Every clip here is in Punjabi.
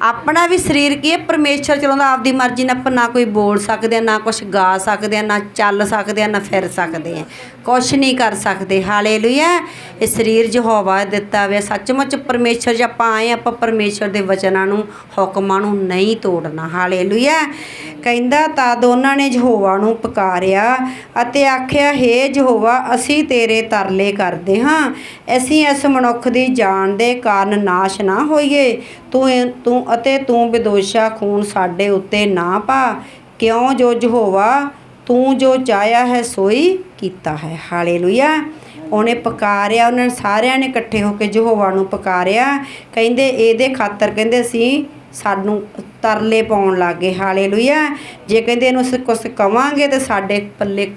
ਆਪਣਾ ਵੀ ਸਰੀਰ ਕੀ ਹੈ? ਪਰਮੇਸ਼ਰ ਚਲਾਉਂਦਾ ਆਪਦੀ ਮਰਜ਼ੀ ਨਾਲ ਆਪਾਂ ਨਾ ਕੋਈ ਬੋਲ ਸਕਦੇ ਆ, ਨਾ ਕੁਝ ਗਾ ਸਕਦੇ ਆ, ਨਾ ਚੱਲ ਸਕਦੇ ਆ, ਨਾ ਫਿਰ ਸਕਦੇ ਆ। ਕੁਝ ਨਹੀਂ ਕਰ ਸਕਦੇ। ਹਾਲੇਲੂਇਆ। ਇਹ ਸਰੀਰ ਯਹੋਵਾ ਦਿੱਤਾ ਹੋਇਆ। ਸੱਚਮੁੱਚ ਪਰਮੇਸ਼ਰ ਜੇ ਆਪਾਂ ਆਏ ਆਪਾਂ ਪਰਮੇਸ਼ਰ ਦੇ ਵਚਨਾਂ ਨੂੰ, ਹੁਕਮਾਂ ਨੂੰ ਨਹੀਂ ਤੋੜਨਾ। ਹਾਲੇਲੂਇਆ। ਕਹਿੰਦਾ, ਤਾਂ ਦੋਨਾਂ ਨੇ ਯਹੋਵਾ ਨੂੰ ਪੁਕਾਰਿਆ ਅਤੇ ਆਖਿਆ, ਹੇ ਯਹੋਵਾ, ਅਸੀਂ ਤੇਰੇ ਤਰਲੇ ਕਰਦੇ ਹਾਂ। ਅਸੀਂ ਇਸ ਮਨੁੱਖ ਦੀ ਜਾਨ ਦੇ ਕਾਰਨ ਨਾਸ਼ ਨਾ ਹੋਈਏ। ਤੂੰ ਤੂੰ ਅਤੇ ਤੂੰ ਵਿਦੋਸ਼ਾ ਖੂਨ ਸਾਡੇ ਉੱਤੇ ਨਾ ਪਾ। ਕਿਉਂ ਜੋ ਯਹੋਵਾ, ਤੂੰ ਜੋ ਚਾਹਿਆ ਹੈ ਸੋਈ ਕੀਤਾ ਹੈ। ਹਾਲੇਲੂਇਆ। ਉਹਨੇ ਪੁਕਾਰਿਆ, ਉਹਨਾਂ ਨੇ ਸਾਰਿਆਂ ਨੇ ਇਕੱਠੇ ਹੋ ਕੇ ਯਹੋਵਾ ਨੂੰ ਪੁਕਾਰਿਆ। ਕਹਿੰਦੇ, ਇਹਦੇ ਖਾਤਰ ਕਹਿੰਦੇ ਅਸੀਂ ਸਾਨੂੰ ਤਰਲੇ ਪਾਉਣ ਲੱਗੇ। ਹਾਲੇਲੂਇਆ। ਜੇ ਕਹਿੰਦੇ ਇਹਨੂੰ ਅਸੀਂ ਕੁਛ ਕਵਾਂਗੇ ਤੇ ਸਾਡੇ ਪੱਲੇ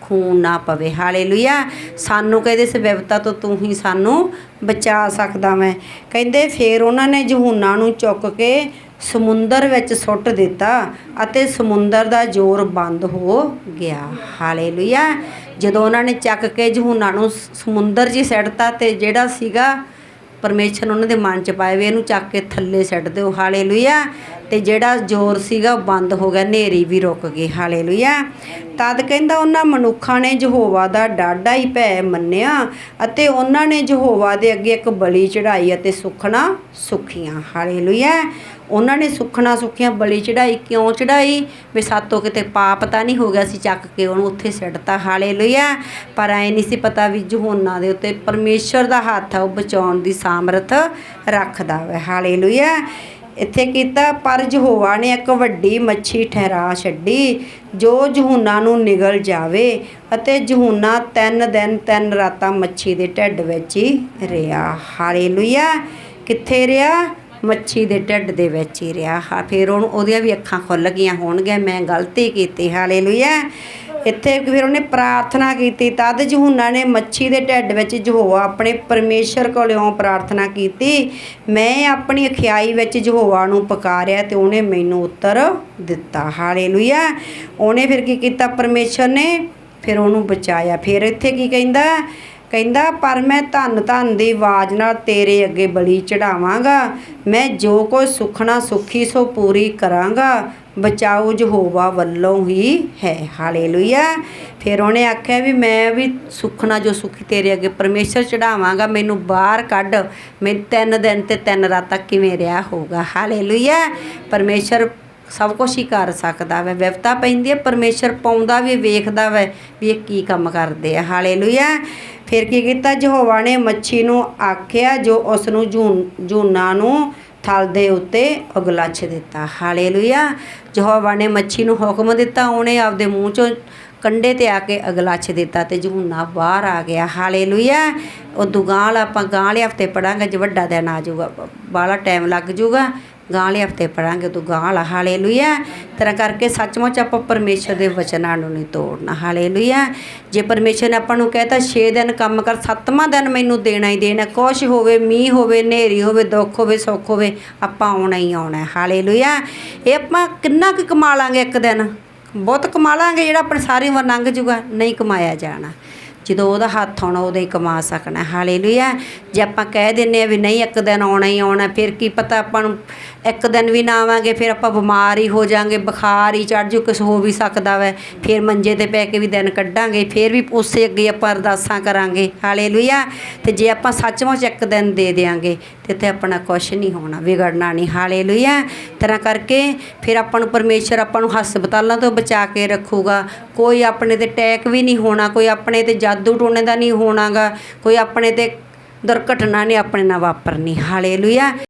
ਖੂਨ ਨਾ ਪਵੇ। ਹਾਲੇਲੂਇਆ। ਸਾਨੂੰ ਕਹਿੰਦੇ ਇਸ ਵਿਵਤਾ ਤੋਂ ਤੂੰ ਹੀ ਸਾਨੂੰ ਬਚਾ ਸਕਦਾ ਮੈਂ ਕਹਿੰਦੇ ਫਿਰ ਉਹਨਾਂ ਨੇ ਯਹੂਨਾ ਨੂੰ ਚੁੱਕ ਕੇ ਸਮੁੰਦਰ ਵਿੱਚ ਸੁੱਟ ਦਿੱਤਾ ਅਤੇ ਸਮੁੰਦਰ ਦਾ ਜ਼ੋਰ ਬੰਦ ਹੋ ਗਿਆ। ਹਾਲੇਲੂਇਆ। ਜਦੋਂ ਉਹਨਾਂ ਨੇ ਚੱਕ ਕੇ ਯਹੂਨਾ ਨੂੰ ਸਮੁੰਦਰ 'ਚ ਹੀ ਸਿੱਟਤਾ ਤੇ ਜਿਹੜਾ ਸੀਗਾ ਪਰਮੇਸ਼ਰ ਉਹਨਾਂ ਦੇ ਮਨ ਚ ਪਾਏ ਵੀ ਇਹਨੂੰ ਚੱਕ ਕੇ ਥੱਲੇ ਸੱਟ ਦਿਓ। ਹਾਲੇਲੂਇਆ। ਤੇ ਜਿਹੜਾ ਜ਼ੋਰ ਸੀਗਾ ਉਹ ਬੰਦ ਹੋ ਗਿਆ ਨੇਰੀ ਵੀ ਰੁਕ ਗਈ, ਹਾਲੇਲੂਇਆ। ਤਦ ਕਹਿੰਦਾ ਉਹਨਾਂ ਮਨੁੱਖਾਂ ਨੇ ਯਹੋਵਾ ਦਾ ਡਾਢਾ ਹੀ ਭੈ ਮੰਨਿਆ ਅਤੇ ਉਹਨਾਂ ਨੇ ਯਹੋਵਾ ਦੇ ਅੱਗੇ ਇੱਕ ਬਲੀ ਚੜਾਈ ਅਤੇ ਸੁਖਣਾ ਸੁਖੀਆਂ, ਹਾਲੇਲੂਇਆ। ਉਹਨਾਂ ਨੇ ਸੁਖਣਾ ਸੁਖੀਆਂ, ਬਲੀ ਚੜਾਈ ਕਿਉਂ ਚੜਾਈ ਵੀ ਸਾਤੋਂ ਕਿਤੇ ਪਾਪ ਤਾਂ ਨਹੀਂ ਹੋ ਗਿਆ ਸੀ, ਚੱਕ ਕੇ ਉਹਨੂੰ ਉੱਥੇ ਸਿੱਟਤਾ, ਹਾਲੇਲੂਇਆ। ਪਰ ਐ ਨਹੀਂ ਸੀ ਪਤਾ ਵੀ ਯਹੋਨਾ ਦੇ ਉੱਤੇ ਪਰਮੇਸ਼ਰ ਦਾ ਹੱਥ ਆ, ਉਹ ਬਚਾਉਣ ਦੀ ਸਾਮਰਥ ਰੱਖਦਾ ਹੈ ਹਾਲੇਲੂਇਆ। ਇੱਥੇ ਕੀਤਾ ਪਰ ਯਹੋਵਾ ਨੇ ਇੱਕ ਵੱਡੀ ਮੱਛੀ ਠਹਿਰਾ ਛੱਡੀ, ਜੋ ਯਹੂਨਾ ਨੂੰ ਨਿਗਲ ਜਾਵੇ ਅਤੇ ਯਹੂਨਾ ਤਿੰਨ ਦਿਨ ਤਿੰਨ ਰਾਤਾਂ ਮੱਛੀ ਦੇ ਢਿੱਡ ਵਿੱਚ ਹੀ ਰਿਹਾ। ਹਾਲੇਲੂਇਆ। ਕਿੱਥੇ ਰਿਹਾ? ਮੱਛੀ ਦੇ ਢਿੱਡ ਦੇ ਵਿੱਚ ਹੀ ਰਿਹਾ। ਹਾਂ, ਫਿਰ ਉਹਨੂੰ ਉਹਦੀਆਂ ਵੀ ਅੱਖਾਂ ਖੁੱਲ ਗਈਆਂ ਹੋਣਗੀਆਂ। ਮੈਂ ਗਲਤੀ ਕੀਤੀ। ਹਾਲੇਲੂਇਆ। ਇੱਥੇ ਫਿਰ ਉਹਨੇ ਪ੍ਰਾਰਥਨਾ ਕੀਤੀ। ਤਦ ਜਹੂਨਾ ਨੇ ਮੱਛੀ ਦੇ ਢਿੱਡ ਵਿੱਚ ਯਹੋਵਾ ਆਪਣੇ ਪਰਮੇਸ਼ਰ ਕੋਲੋਂ ਪ੍ਰਾਰਥਨਾ ਕੀਤੀ, ਮੈਂ ਆਪਣੀ ਅਖਿਆਈ ਵਿੱਚ ਯਹੋਵਾ ਨੂੰ ਪੁਕਾਰਿਆ ਤੇ ਉਹਨੇ ਮੈਨੂੰ ਉੱਤਰ ਦਿੱਤਾ। ਹਾਲੇਲੂਇਆ। ਉਹਨੇ ਫਿਰ ਕੀ ਕੀਤਾ? ਪਰਮੇਸ਼ਰ ਨੇ ਫਿਰ ਉਹਨੂੰ ਬਚਾਇਆ। ਫਿਰ ਇੱਥੇ ਕੀ ਕਹਿੰਦਾ? ਕਹਿੰਦਾ, ਪਰ ਮੈਂ ਧੰਨ ਧੰਨ ਦੀ ਆਵਾਜ਼ ਨਾਲ ਤੇਰੇ ਅੱਗੇ ਬਲੀ ਚੜਾਵਾਂਗਾ। ਮੈਂ ਜੋ ਕੋਈ ਸੁਖਣਾ ਸੁਖੀ, ਸੋ ਪੂਰੀ ਕਰਾਂਗਾ। ਬਚਾਓ ਯਹੋਵਾ ਵੱਲੋਂ ਹੀ ਹੈ। ਹਾਲੇਲੂਇਆ। ਫਿਰ ਉਹਨੇ ਆਖਿਆ ਵੀ, ਮੈਂ ਵੀ ਸੁਖਣਾ ਜੋ ਸੁਖੀ ਤੇਰੇ ਅੱਗੇ ਪਰਮੇਸ਼ਰ ਚੜਾਵਾਂਗਾ, ਮੈਨੂੰ ਬਾਹਰ ਕੱਢ। ਮੈਂ ਤਿੰਨ ਦਿਨ ਤੇ ਤਿੰਨ ਰਾਤਾਂ ਕਿਵੇਂ ਰਿਹਾ ਹੋਊਗਾ? ਹਾਲੇਲੂਇਆ। ਪਰਮੇਸ਼ਰ ਸਭ ਕੁਝ ਹੀ ਕਰ ਸਕਦਾ ਵੈ। ਵਿਵਤਾ ਪੈਂਦੀ ਹੈ ਪਰਮੇਸ਼ਰ ਪਾਉਂਦਾ ਵੀ, ਵੇਖਦਾ ਵੈ ਵੀ ਇਹ ਕੀ ਕੰਮ ਕਰਦੇ ਆ। ਹਾਲੇਲੂਇਆ। ਫਿਰ ਕੀ ਕੀਤਾ? ਯਹੋਵਾ ਨੇ ਮੱਛੀ ਨੂੰ ਆਖਿਆ, ਜੋ ਉਸ ਨੂੰ ਜੂਨ, ਜੂਨਾ ਨੂੰ ਥਲ ਦੇ ਉੱਤੇ ਉਗਲੱਛ ਦਿੱਤਾ। ਹਾਲੇਲੂਇਆ। ਯਹੋਵਾ ਨੇ ਮੱਛੀ ਨੂੰ ਹੁਕਮ ਦਿੱਤਾ, ਉਹਨੇ ਆਪਦੇ ਮੂੰਹ ਚੋਂ ਕੰਡੇ ਤੇ ਆ ਕੇ ਅਗਲੱਛ ਦਿੱਤਾ ਤੇ ਜੂਨਾ ਬਾਹਰ ਆ ਗਿਆ। ਹਾਲੇਲੂਇਆ। ਉਹ ਦੁਗਾਲ ਆਪਾਂ ਗਾਂ ਵਾਲੇ ਹਫ਼ਤੇ ਪੜਾਂਗੇ, ਜੇ ਵੱਡਾ ਦਿਨ ਆ ਜਾਊਗਾ, ਬਾਹਲਾ ਟਾਈਮ ਲੱਗ ਜਾਊਗਾ। ਗਾਂ ਵਾਲੇ ਹਫ਼ਤੇ ਪੜਾਂਗੇ ਤੂੰ ਗਾਂ ਵਾਲਾ ਹਾਲੇਲੂਇਆ। ਤਰ੍ਹਾਂ ਕਰਕੇ ਸੱਚਮੁੱਚ ਆਪਾਂ ਪਰਮੇਸ਼ਰ ਦੇ ਵਚਨਾਂ ਨੂੰ ਨਹੀਂ ਤੋੜਨਾ, ਹਾਲੇਲੂਇਆ। ਜੇ ਪਰਮੇਸ਼ਰ ਨੇ ਆਪਾਂ ਨੂੰ ਕਹਿਤਾ 6 ਦਿਨ ਕੰਮ ਕਰ 7ਵਾਂ ਦਿਨ ਮੈਨੂੰ ਦੇਣਾ ਹੀ ਦੇਣਾ, ਕੁਛ ਹੋਵੇ, ਮੀਂਹ ਹੋਵੇ, ਹਨੇਰੀ ਹੋਵੇ, ਦੁੱਖ ਹੋਵੇ, ਸੁੱਖ ਹੋਵੇ, ਆਪਾਂ ਆਉਣਾ ਹੀ ਆਉਣਾ ਹੈ। ਹਾਲੇਲੂਇਆ। ਇਹ ਆਪਾਂ ਕਿੰਨਾ ਕੁ ਕਮਾ ਲਾਂਗੇ ਇੱਕ ਦਿਨ? ਬਹੁਤ ਕਮਾ ਲਾਂਗੇ ਜਿਹੜਾ ਆਪਣੀ ਸਾਰੀ ਉਮਰ ਲੰਘ ਜੂਗਾ, ਨਹੀਂ ਕਮਾਇਆ ਜਾਣਾ। ਜਦੋਂ ਉਹਦਾ ਹੱਥ ਆਉਣਾ, ਉਦੋਂ ਹੀ ਕਮਾ ਸਕਣਾ। ਹਾਲੇਲੂਇਆ। ਜੇ ਆਪਾਂ ਕਹਿ ਦਿੰਨੇ ਆ ਵੀ ਨਹੀਂ, ਇੱਕ ਦਿਨ ਆਉਣਾ ਹੀ ਆਉਣਾ, ਫਿਰ ਕੀ ਪਤਾ ਆਪਾਂ ਨੂੰ ਇੱਕ ਦਿਨ ਵੀ ਨਾ ਆਵਾਂਗੇ, ਫਿਰ ਆਪਾਂ ਬਿਮਾਰ ਹੀ ਹੋ ਜਾਾਂਗੇ, ਬੁਖਾਰ ਹੀ ਚੜ ਜੂ, ਕੁਛ ਹੋ ਵੀ ਸਕਦਾ ਵੈ। ਫਿਰ ਮੰਜੇ ਤੇ ਪੈ ਕੇ ਵੀ ਦਿਨ ਕੱਢਾਂਗੇ, ਫਿਰ ਵੀ ਉਸੇ ਅੱਗੇ ਆਪਾਂ ਅਰਦਾਸਾਂ ਕਰਾਂਗੇ। ਹਾਲੇਲੂਇਆ। ਤੇ ਜੇ ਆਪਾਂ ਸੱਚਮੁੱਚ ਇੱਕ ਦਿਨ ਦੇ ਦਿਆਂਗੇ, ਤੇ ਤੇ ਆਪਣਾ ਕੁਛ ਨਹੀਂ ਹੋਣਾ, ਵਿਗੜਨਾ ਨਹੀਂ। ਹਾਲੇਲੂਇਆ। ਤਰ੍ਹਾਂ ਕਰਕੇ ਫਿਰ ਆਪਾਂ ਨੂੰ ਪਰਮੇਸ਼ਰ ਆਪਾਂ ਨੂੰ ਹਸਪਤਾਲਾਂ ਤੋਂ ਬਚਾ ਕੇ ਰੱਖੂਗਾ। ਕੋਈ ਆਪਣੇ ਤੇ ਟੈਕ ਵੀ ਨਹੀਂ ਹੋਣਾ, ਕੋਈ ਆਪਣੇ ਤੇ ਜਾਦੂ ਟੋਣੇ ਦਾ ਨਹੀਂ ਹੋਣਾਗਾ। ਕੋਈ ਆਪਣੇ ਤੇ ਦੁਰਘਟਨਾ ਨਹੀਂ ਆਪਣੇ ਨਾਲ ਵਾਪਰਨੀ। ਹਾਲੇਲੂਇਆ।